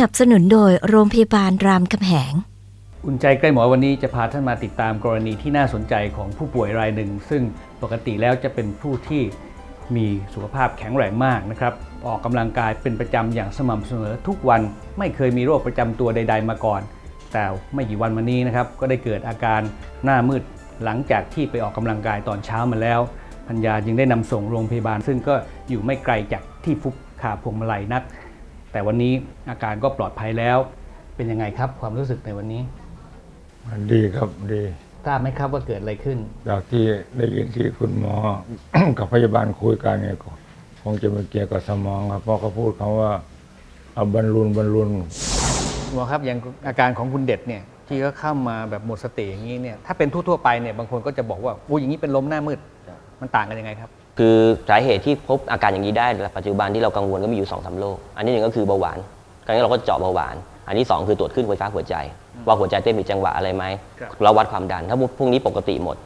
นับสนุนโดยโรงพยาบาลรามคำแหง อุ่นใจใกล้หมอวันนี้จะพาท่านมาติดตามกรณีที่น่าสนใจของผู้ป่วยรายหนึ่ง ซึ่งปกติแล้วจะเป็นผู้ที่มีสุขภาพแข็งแรงมากนะครับ ออกกำลังกายเป็นประจำอย่างสม่ำเสมอทุกวันไม่เคยมีโรคประจำตัวใด ๆ มาก่อน แต่ไม่กี่วันมานี้นะครับก็ได้เกิดอาการหน้ามืดหลังจากที่ไปออกกำลังกายตอนเช้ามาแล้วพัญญาจึงได้นำส่งโรงพยาบาล ซึ่งก็อยู่ไม่ไกลจากที่ฟุบขาพวงมาลัยนัก แต่วันนี้อาการก็ปลอดภัยแล้ว เป็นยังไงครับความรู้สึกในวันนี้ มันดีครับดีทราบไหมครับว่าเกิดอะไรขึ้น จากที่ได้ยินที่คุณหมอ กับพยาบาลคุยกันเนี่ยก็คงจะไม่เกี่ยวกับสมองครับเพราะเขาพูดคำว่าเอาบรรลุนบรรลุนหมอครับอย่างอาการของคุณเด็ดเนี่ยที่เขาเข้ามาแบบหมดสติอย่างนี้เนี่ยถ้าเป็นทั่วๆไปเนี่ยบางคนก็จะบอกว่าอู้อย่างนี้เป็นลมหน้ามืด มันต่างกันยังไงครับ คือสาเหตุที่พบอาการอย่างนี้ได้ในปัจจุบันที่เรากังวลก็มีอยู่2อสโรคอันที่หนึ่งก็คือเบาหวานครั้งนี้เราก็เจาะเบาหวาน อันที่สองคือตรวจขึ้นไฟฟ้าหัวใจ ว่าหัวใจเต้นผิดจังหวะอะไรไหมครับเราวัดความดัน ถ้าพวกนี้ปกติหมด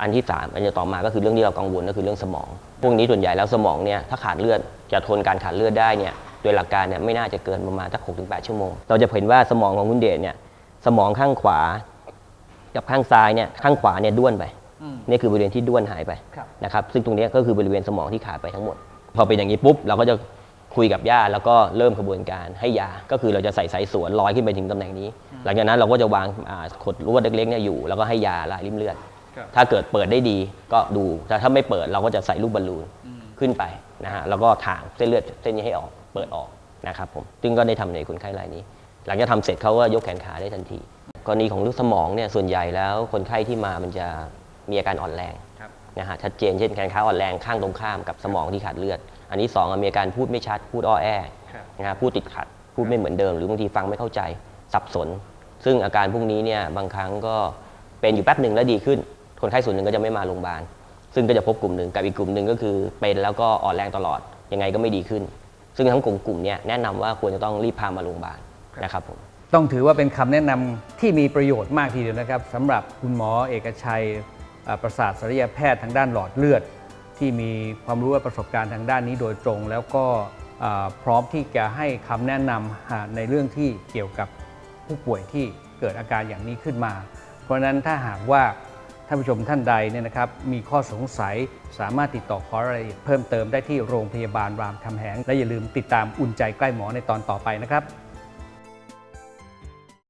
อันที่สามอันที่ต่อมาก็คือเรื่องที่เรากังวลก็คือเรื่องสมอง พวกนี้ส่วนใหญ่แล้วสมองเนี่ยถ้าขาดเลือดจะทนการขาดเลือดได้เนี่ยโดยหลักการเนี่ยไม่น่าจะเกินประมาณสักหกถึงแปดชั่วโมง เราจะเห็นว่าสมองของคุณเดชเนี่ยสมองข้างขวา กับข้างซ้ายเนี่ยข้างขวาเนี่ยด้วนไป นี่คือบริเวณที่ด้วนหายไปครับนะครับซึ่งตรงเนี้ยก็คือบริเวณสมองที่ขาดไปทั้งหมด พอเป็นอย่างนี้ปุ๊บเราก็จะคุยกับญาติแล้วก็เริ่มกระบวนการให้ยา ก็คือเราจะใส่สายสวนลอยขึ้นไปถึงตำแหน่งนี้ หลังจากนั้นเราก็จะวางอ่าขดลวดเล็กๆเนี่ยอยู่ แล้วก็ให้ยาละริมเลือดครับถ้าเกิดเปิดได้ดีก็ดูแต่ถ้าไม่เปิดเราก็จะใส่ลูกบอลลูนขึ้นไปนะฮะแล้วก็ถางเส้นเลือดเส้นนี้ให้ออกเปิดออกนะครับผมซึ่งก็ได้ทำในคนไข้รายนี้ หลังจากทำเสร็จเขาก็ยกแขนขาได้ทันที กรณีของลูกสมองเนี่ยส่วนใหญ่แล้วคนไข้ที่มามันจะ มีอาการอ่อนแรงครับนะฮะชัดเจนเช่นแขนขาอ่อนแรงข้างตรงข้ามกับสมองที่ขาดเลือด อันที่สองมีอาการพูดไม่ชัดพูดอ้อแอครับนะฮะพูดติดขัด พูดไม่เหมือนเดิม หรือบางทีฟังไม่เข้าใจสับสน ซึ่งอาการพวกนี้เนี่ยบางครั้งก็เป็นอยู่แป๊บหนึ่งแล้วดีขึ้น คนไข้ส่วนหนึ่งก็จะไม่มาโรงพยาบาลซึ่งก็จะพบกลุ่มหนึ่งกับอีกกลุ่มหนึ่งก็คือเป็นแล้วก็อ่อนแรงตลอดยังไงก็ไม่ดีขึ้น ซึ่งทั้งกลุ่มกลุ่มเนี่ยแนะนำว่าควรจะต้องรีบพามาโรงพยาบาลนะครับผมต้องถือว่าเป็นคำแนะนำที่มีประโยชน์มากทีเดียวนะครับสำหรับคุณหมอเอกชัยเอ่อ ประสาทศัลยแพทย์ทางด้านหลอดเลือด ที่มีความรู้และประสบการณ์ทางด้านนี้โดยตรง แล้วก็พร้อมที่จะให้คำแนะนำหาในเรื่องที่เกี่ยวกับผู้ป่วยที่เกิดอาการอย่างนี้ขึ้นมา เพราะฉะนั้นถ้าหากว่าท่านผู้ชมท่านใดเนี่ยนะครับมีข้อสงสัยสามารถติดต่อขอรายละเอียดเพิ่มเติมได้ที่โรงพยาบาลรามคำแหง และอย่าลืมติดตามอุ่นใจใกล้หมอในตอนต่อไปนะครับ